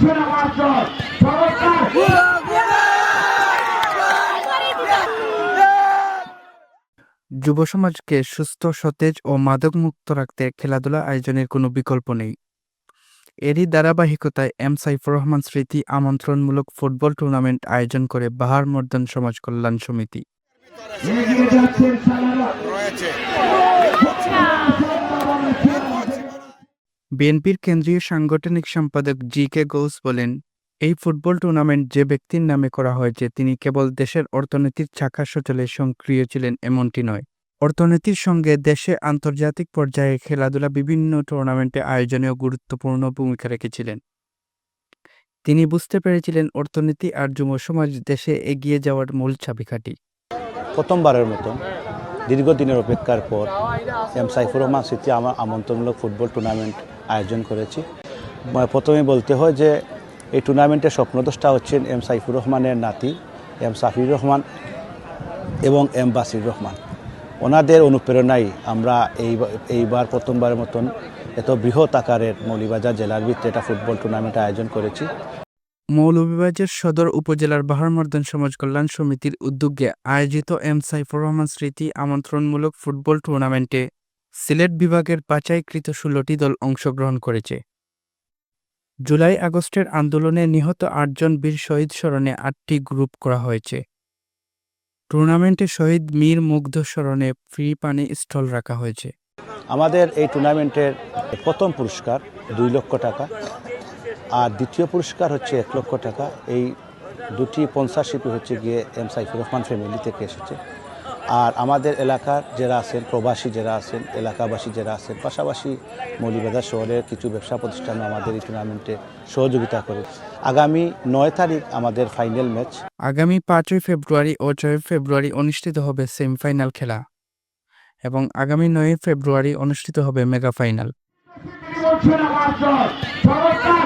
চমৎকার। যুব সমাজকে সুস্থ সতেজ ও মাদকমুক্ত রাখতে খেলাধুলা আয়োজনের কোনো বিকল্প নেই। এরই ধারাবাহিকতায় এম সাইফুর রহমান স্মৃতি আমন্ত্রণমূলক ফুটবল টুর্নামেন্ট আয়োজন করে বাহার মর্দন সমাজ কল্যাণ সমিতি। বিএনপির কেন্দ্রীয় সাংগঠনিক সম্পাদক জি কে গৌস বলেন, এই ফুটবল টুর্নামেন্ট যে ব্যক্তির নামে করা হয়েছে, তিনি কেবল দেশের অর্থনীতির চাকা সচলে সক্রিয় ছিলেন এমনটি নয়। অর্থনীতির সঙ্গে দেশে আন্তর্জাতিক পর্যায়ে খেলাধুলা বিভিন্ন টুর্নামেন্টে আয়োজনেও গুরুত্বপূর্ণ ভূমিকা রেখেছিলেন। তিনি বুঝতে পেরেছিলেন অর্থনীতি আর যুব সমাজ দেশে এগিয়ে যাওয়ার মূল চাবিকাঠি। প্রথমবারের মতন দীর্ঘদিনের অপেক্ষার পর এম সাইফুর রহমান স্মৃতি আমার আমন্ত্রণমূলক ফুটবল টুর্নামেন্ট আয়োজন করেছি। প্রথমে বলতে হয় যে এই টুর্নামেন্টের স্বপ্নদোষটা হচ্ছেন এম সাইফুর রহমানের নাতি, এম সাফির রহমান এবং এম বাসির রহমান। ওনাদের অনুপ্রেরণায় আমরা এই এইবার প্রথমবারের মতন এত বৃহৎ আকারের মৌলিবাজার জেলার ভিত্তিতে একটা ফুটবল টুর্নামেন্ট আয়োজন করেছি। মৌলভীবাজার সদর উপজেলার বাহারমর্দন সমাজ কল্যাণ সমিতির উদ্যোগে আয়োজিত এম সাইফুর রহমান স্মৃতি আমন্ত্রণমূলক ফুটবল টুর্নামেন্টে সিলেট বিভাগের বাছাইকৃত ষোলোটি দল অংশগ্রহণ করেছে। জুলাই আগস্টের আন্দোলনে নিহত আটজন বীর শহীদ স্মরণে আটটি গ্রুপ করা হয়েছে। টুর্নামেন্টে শহীদ মীর মুগ্ধ স্মরণে ফ্রি পানি স্টল রাখা হয়েছে। আমাদের এই টুর্নামেন্টের প্রথম পুরস্কার দুই লক্ষ টাকা। আর দ্বিতীয় পুরস্কার হচ্ছে এক লক্ষ টাকা। এই দুটি স্পন্সারশিপই হচ্ছে গিয়ে এম সাইফুর রহমান ফ্যামিলি থেকে এসেছে। আর আমাদের এলাকার যারা আছেন, প্রবাসী যারা আছেন, এলাকাবাসী যারা আছেন, পাশাপাশি মৌলিবাজার শহরের কিছু ব্যবসা প্রতিষ্ঠানও আমাদের এই টুর্নামেন্টে সহযোগিতা করে। আগামী নয় তারিখ আমাদের ফাইনাল ম্যাচ আগামী পাঁচই ফেব্রুয়ারি ও ছয় ফেব্রুয়ারি অনুষ্ঠিত হবে সেমিফাইনাল খেলা এবং আগামী নয় ফেব্রুয়ারি অনুষ্ঠিত হবে মেগা ফাইনাল চলছে না মার্চন চমৎকার